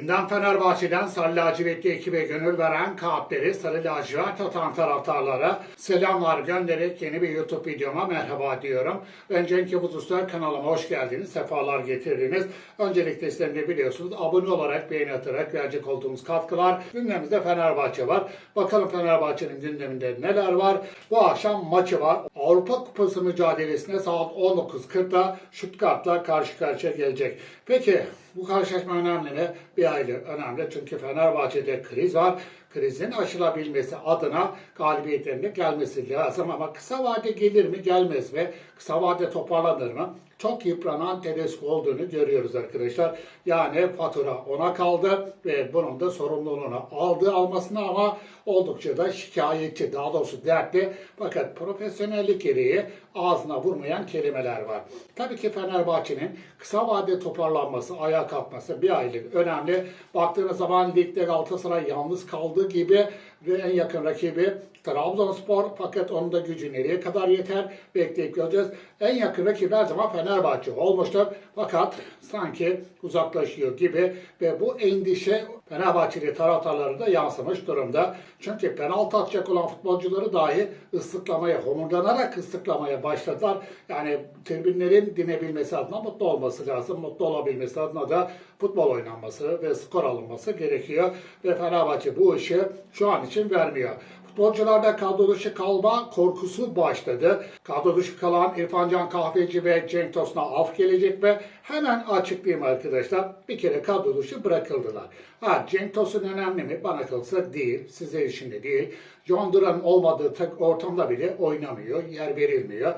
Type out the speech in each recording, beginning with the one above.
Gündem Fenerbahçe'den Sarı Lacivertli ekibe gönül veren kalpleri Sarı Lacivert atan taraftarlara selamlar göndererek yeni bir YouTube videoma merhaba diyorum. Ben Cenk Yavuz kanalıma hoş geldiniz, sefalar getirdiniz. Öncelikle sizlerin de biliyorsunuz abone olarak, beğeni atarak verecek olduğumuz katkılar. Gündemimizde Fenerbahçe var. Bakalım Fenerbahçe'nin gündeminde neler var? Bu akşam maçı var. Avrupa Kupası mücadelesine saat 19.40'da Stuttgart'la karşı karşıya gelecek. Peki bu karşılaşma önemli mi? Bir aile önemli çünkü Fenerbahçe'de kriz var. Krizin aşılabilmesi adına galibiyetlerin de gelmesi lazım ama kısa vade gelir mi gelmez mi? Kısa vade toparlanır mı? Çok yıpranan Tedesco olduğunu görüyoruz arkadaşlar. Yani fatura ona kaldı ve bunun da sorumluluğunu aldı almasına ama oldukça da şikayetçi daha doğrusu dertli fakat profesyonellik gereği ağzına vurmayan kelimeler var. Tabii ki Fenerbahçe'nin kısa vade toparlanması, ayağa kalkması bir aylık önemli. Baktığınız zaman ligde Galatasaray yalnız kaldığı gibi ve en yakın rakibi Trabzonspor fakat onun da gücü nereye kadar yeter bekleyip göreceğiz. En yakın rakip her zaman Fenerbahçe olmuştur. Fakat sanki uzaklaşıyor gibi ve bu endişe Fenerbahçeli taraftarları da yansımış durumda. Çünkü penaltı atacak olan futbolcuları dahi ıslıklamaya, homurdanarak ıslıklamaya başladılar. Yani tribünlerin dinebilmesi adına mutlu olması lazım. Mutlu olabilmesi adına da futbol oynanması ve skor alınması gerekiyor. Ve Fenerbahçe bu işi şu an için vermiyor. Futbolcularda kadro dışı kalma korkusu başladı. Kadro dışı kalan İrfan Can Kahveci ve Cenk Tosun'a af gelecek mi? Hemen açıklayayım arkadaşlar. Bir kere kadro dışı bırakıldılar. Ha Cenk Tosun önemli mi? Bana kalırsa değil. Sizler için de değil. John Duran olmadığı tek ortamda bile oynamıyor. Yer verilmiyor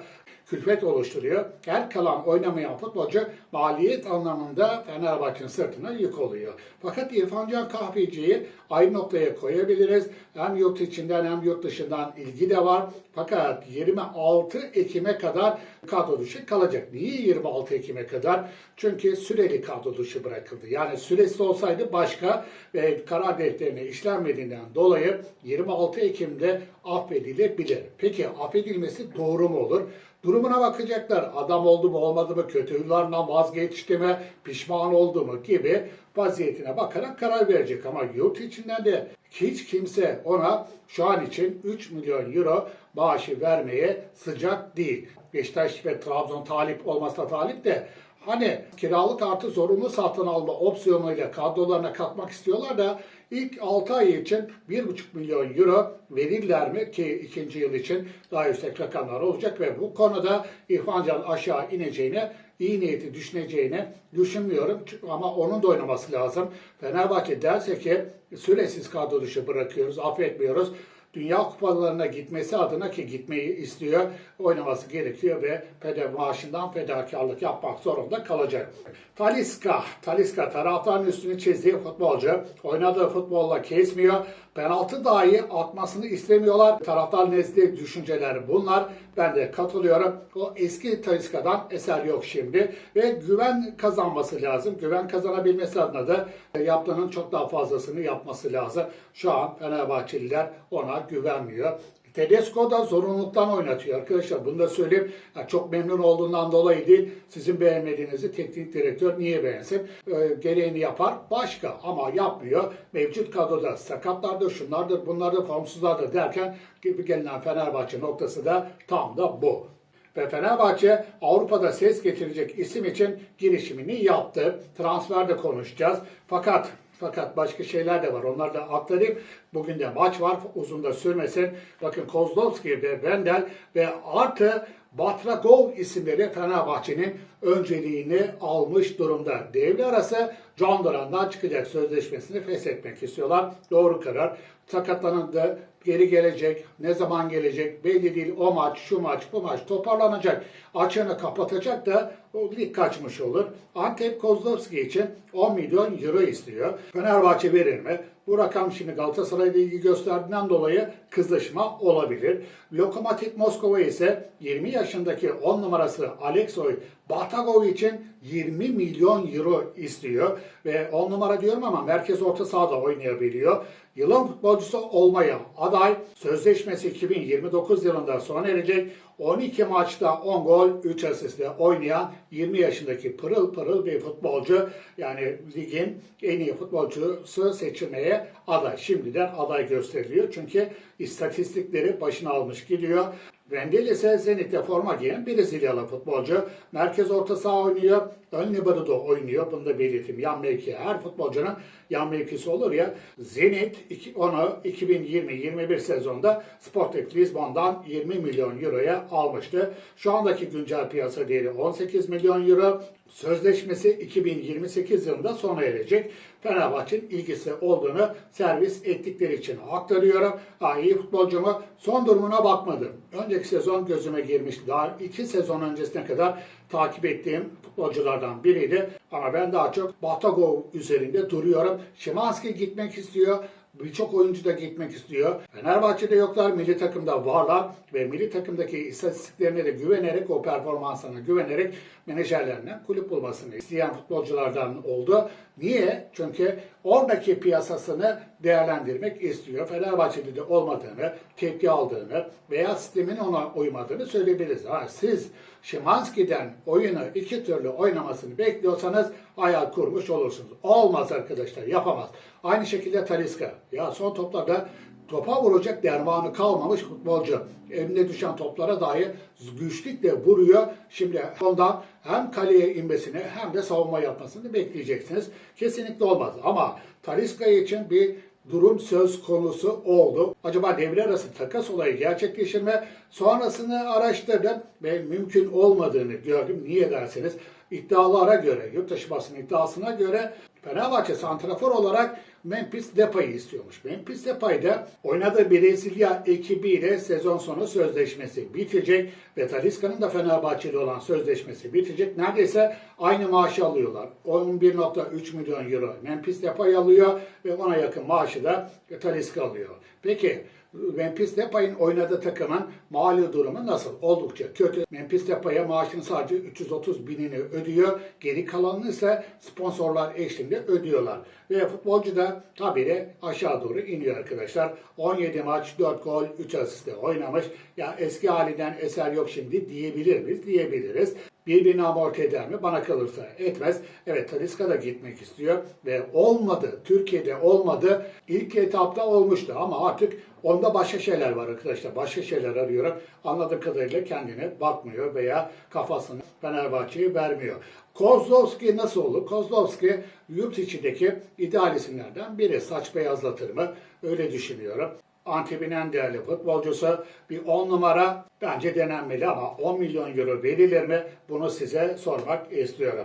külfet oluşturuyor. Her kalan oynamayan futbolcu maliyet anlamında Fenerbahçe'nin sırtına yük oluyor. Fakat İrfan Kahveci'yi aynı noktaya koyabiliriz. Hem yurt içinden hem yurt dışından ilgi de var. Fakat 26 Ekim'e kadar kadro dışı kalacak. Niye 26 Ekim'e kadar? Çünkü süreli kadro dışı bırakıldı. Yani süresi olsaydı başka ve karar defterine işlenmediğinden dolayı 26 Ekim'de affedilebilir. Peki affedilmesi doğru mu olur? Durumuna bakacaklar. Adam oldu mu olmadı mı, kötü huylarından vazgeçti mi, pişman oldu mu gibi vaziyetine bakarak karar verecek. Ama yurt içinden de hiç kimse ona şu an için 3 milyon euro maaşı vermeye sıcak değil. Beşiktaş ve Trabzon talip olmasa talip de Hani kiralık artı zorunlu satın alma opsiyonuyla kadrolarına katmak istiyorlar da ilk 6 ay için 1,5 milyon euro verirler mi ki ikinci yıl için daha yüksek rakamlar olacak ve bu konuda İrfan aşağı ineceğine iyi niyeti düşüneceğine düşünmüyorum ama onun da oynaması lazım. Fenerbahçe derse ki süresiz kadro dışı bırakıyoruz, affetmiyoruz. Dünya kupalarına gitmesi adına ki gitmeyi istiyor, oynaması gerekiyor ve feda maaşından fedakarlık yapmak zorunda kalacak. Taliska, Taliska taraftarın üstünü çizdiği futbolcu. Oynadığı futbolla kesmiyor. Penaltı dahi atmasını istemiyorlar. Taraftar nezdinde düşünceler bunlar. Ben de katılıyorum. O eski Taliska'dan eser yok şimdi. Ve güven kazanması lazım. Güven kazanabilmesi adına da yaptığının çok daha fazlasını yapması lazım. Şu an Fenerbahçeliler ona güvenmiyor. Tedesco da zorunluluktan oynatıyor arkadaşlar. Bunu da söyleyeyim. Ya çok memnun olduğundan dolayı değil. Sizin beğenmediğinizi teknik direktör niye beğensin? Ee, gereğini yapar. Başka ama yapmıyor. Mevcut kadroda sakatlardır, şunlardır, bunlardır, formsuzlardır derken gibi gelinen Fenerbahçe noktası da tam da bu. Ve Fenerbahçe Avrupa'da ses getirecek isim için girişimini yaptı. Transferde konuşacağız. Fakat fakat başka şeyler de var. Onları da aktarayım. Bugün de maç var. Uzun da sürmesin. Bakın Kozlovski ve Vendel ve artı Batragov isimleri Fenerbahçe'nin önceliğini almış durumda. Devre arası John Duran'dan çıkacak sözleşmesini feshetmek istiyorlar. Doğru karar. Sakatlanındı, geri gelecek, ne zaman gelecek belli değil. O maç, şu maç, bu maç toparlanacak. Açığını kapatacak da o lig kaçmış olur. Antep Kozlovski için 10 milyon euro istiyor. Fenerbahçe verir mi? Bu rakam şimdi Galatasaray'da ilgi gösterdiğinden dolayı kızışma olabilir. Lokomotiv Moskova ise 20 yaşındaki 10 numarası Alexoy Batagov için 20 milyon euro istiyor ve 10 numara diyorum ama merkez orta sahada oynayabiliyor. Yılın futbolcusu olmaya aday sözleşmesi 2029 yılında sona erecek. 12 maçta 10 gol 3 asistle oynayan 20 yaşındaki pırıl pırıl bir futbolcu. Yani ligin en iyi futbolcusu seçilmeye aday. Şimdiden aday gösteriliyor. Çünkü istatistikleri başına almış gidiyor. Vendel ise Zenit'te forma giyen Brezilyalı futbolcu. Merkez orta saha oynuyor. Ön libero da oynuyor. Bunu da belirteyim. Yan mevki. Her futbolcunun yan mevkisi olur ya. Zenit onu 2020-21 sezonda Sporting Lisbon'dan 20 milyon euroya almıştı. Şu andaki güncel piyasa değeri 18 milyon euro. Sözleşmesi 2028 yılında sona erecek. Fenerbahçe'nin ilgisi olduğunu servis ettikleri için aktarıyorum. Ha, iyi futbolcu mu? Son durumuna bakmadım. Önceki sezon gözüme girmişti. Daha iki sezon öncesine kadar takip ettiğim futbolculardan biriydi. Ama ben daha çok Batagov üzerinde duruyorum. Şimanski gitmek istiyor. Birçok oyuncu da gitmek istiyor. Fenerbahçe'de yoklar, milli takımda varlar ve milli takımdaki istatistiklerine de güvenerek, o performansına güvenerek menajerlerinden kulüp bulmasını isteyen futbolculardan oldu. Niye? Çünkü oradaki piyasasını değerlendirmek istiyor. Fenerbahçe'de de olmadığını, tepki aldığını veya sistemin ona uymadığını söyleyebiliriz. Ha, siz Şimanski'den oyunu iki türlü oynamasını bekliyorsanız hayal kurmuş olursunuz. Olmaz arkadaşlar, yapamaz. Aynı şekilde Taliska. Ya son toplarda topa vuracak dermanı kalmamış futbolcu. Eline düşen toplara dahi güçlükle vuruyor. Şimdi ondan hem kaleye inmesini hem de savunma yapmasını bekleyeceksiniz. Kesinlikle olmaz. Ama Taliska için bir durum söz konusu oldu. Acaba devre arası takas olayı gerçekleşir mi? Sonrasını araştırdım ve mümkün olmadığını gördüm. Niye derseniz iddialara göre, yurt dışı basın iddiasına göre Fenerbahçe santrafor olarak Memphis Depay'ı istiyormuş. Memphis Depay da oynadığı Brezilya ekibiyle sezon sonu sözleşmesi bitecek ve Talisca'nın da Fenerbahçeli olan sözleşmesi bitecek. Neredeyse aynı maaşı alıyorlar. 11.3 milyon euro Memphis Depay alıyor ve ona yakın maaşı da Talisca alıyor. Peki Memphis Depay'ın oynadığı takımın mali durumu nasıl? Oldukça kötü. Memphis Depay'a maaşın sadece 330 binini ödüyor. Geri kalanını ise sponsorlar eşliğinde ödüyorlar. Ve futbolcu da tabii aşağı doğru iniyor arkadaşlar. 17 maç, 4 gol, 3 asiste oynamış. Ya eski halinden eser yok şimdi diyebilir miyiz? Diyebiliriz birbirini amorti eder mi? Bana kalırsa etmez. Evet Taliska gitmek istiyor ve olmadı. Türkiye'de olmadı. İlk etapta olmuştu ama artık onda başka şeyler var arkadaşlar. Başka şeyler arıyorum. Anladığım kadarıyla kendine bakmıyor veya kafasını Fenerbahçe'ye vermiyor. Kozlovski nasıl olur? Kozlovski yurt içindeki ideal isimlerden biri. Saç beyazlatır mı? Öyle düşünüyorum. Antep'in en değerli futbolcusu bir 10 numara bence denenmeli ama 10 milyon euro verilir mi? Bunu size sormak istiyorum.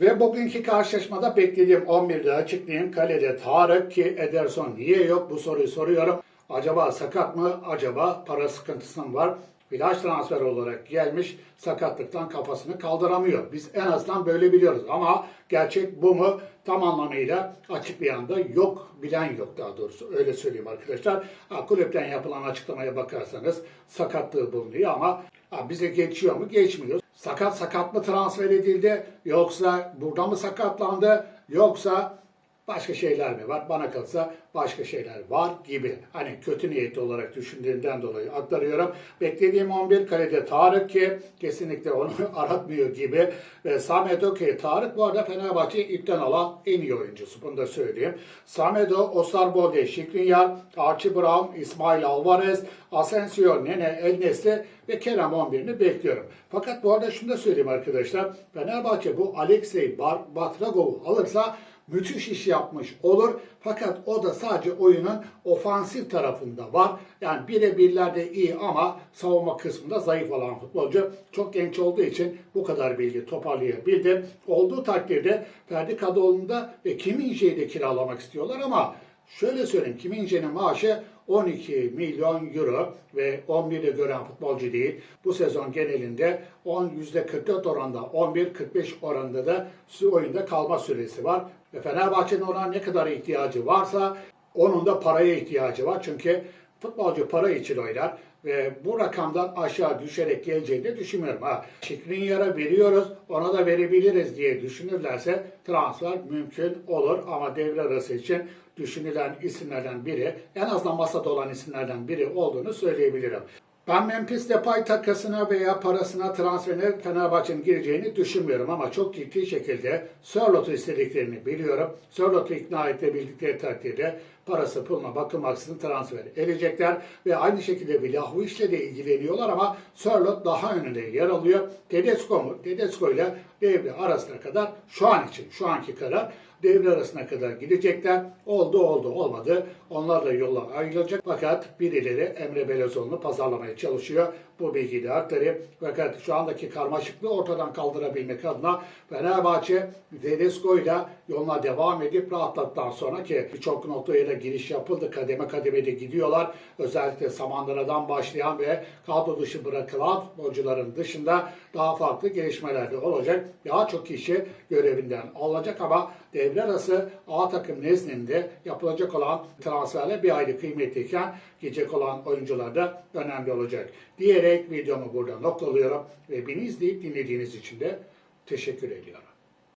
Ve bugünkü karşılaşmada beklediğim 11'de açıklayayım. Kalede Tarık ki Ederson niye yok bu soruyu soruyorum. Acaba sakat mı? Acaba para sıkıntısı mı var? Flash transfer olarak gelmiş sakatlıktan kafasını kaldıramıyor. Biz en azından böyle biliyoruz ama gerçek bu mu tam anlamıyla açıklayan da yok, bilen yok daha doğrusu öyle söyleyeyim arkadaşlar. Ha, kulüpten yapılan açıklamaya bakarsanız sakatlığı bulunuyor ama ha, bize geçiyor mu? Geçmiyor. Sakat sakat mı transfer edildi yoksa burada mı sakatlandı yoksa Başka şeyler mi var? Bana kalsa başka şeyler var gibi. Hani kötü niyetli olarak düşündüğümden dolayı aktarıyorum. Beklediğim 11 kalede Tarık ki kesinlikle onu aratmıyor gibi. Ve Samet Okey. Tarık bu arada Fenerbahçe'yi ipten alan en iyi oyuncusu. Bunu da söyleyeyim. Samedo, Osarbode, Şikrinyar, Archie Brown, İsmail Alvarez, Asensio, Nene, El Nesli ve Kerem 11'ini bekliyorum. Fakat bu arada şunu da söyleyeyim arkadaşlar. Fenerbahçe bu Alexey Batragov'u alırsa müthiş iş yapmış olur. Fakat o da sadece oyunun ofansif tarafında var. Yani birebirlerde iyi ama savunma kısmında zayıf olan futbolcu. Çok genç olduğu için bu kadar bilgi toparlayabildim. Olduğu takdirde Ferdi Kadıoğlu'nda ve Kim İnce'yi de kiralamak istiyorlar ama şöyle söyleyeyim Kim İnce'nin maaşı 12 milyon euro ve 11'de gören futbolcu değil. Bu sezon genelinde 10 %44 oranda 11-45 oranında da oyunda kalma süresi var. Ve Fenerbahçe'nin ona ne kadar ihtiyacı varsa onun da paraya ihtiyacı var. Çünkü futbolcu para için oynar. ve bu rakamdan aşağı düşerek geleceğini düşünmüyorum. Ha, Şikrinyar'a veriyoruz, ona da verebiliriz diye düşünürlerse transfer mümkün olur ama devre arası için düşünülen isimlerden biri, en azından masada olan isimlerden biri olduğunu söyleyebilirim. Ben Memphis Depay takasına veya parasına transferine Fenerbahçe'nin gireceğini düşünmüyorum ama çok ciddi şekilde Sörlot'u istediklerini biliyorum. Sörlot'u ikna edebildikleri takdirde parası puluna bakılmaksızın transfer edecekler ve aynı şekilde Vlahovic'le de ilgileniyorlar ama Sörlot daha önünde yer alıyor. Tedesco mu? Tedesco ile devre arasına kadar şu an için, şu anki karar devre arasına kadar gidecekler. Oldu oldu olmadı. Onlar da yolla ayrılacak. Fakat birileri Emre Belözoğlu'nu pazarlamaya çalışıyor. Bu bilgiyi de aktarayım. Fakat şu andaki karmaşıklığı ortadan kaldırabilmek adına Fenerbahçe Tedesco ile yoluna devam edip rahatladıktan sonra ki birçok noktaya da giriş yapıldı. Kademe kademe de gidiyorlar. Özellikle Samandıra'dan başlayan ve kadro dışı bırakılan futbolcuların dışında daha farklı gelişmeler de olacak. Daha çok kişi görevinden alınacak ama devre arası A takım nezdinde yapılacak olan transferler bir ayrı kıymetliyken gidecek olan oyuncular da önemli olacak. Diyerek videomu burada noktalıyorum ve beni izleyip dinlediğiniz için de teşekkür ediyorum.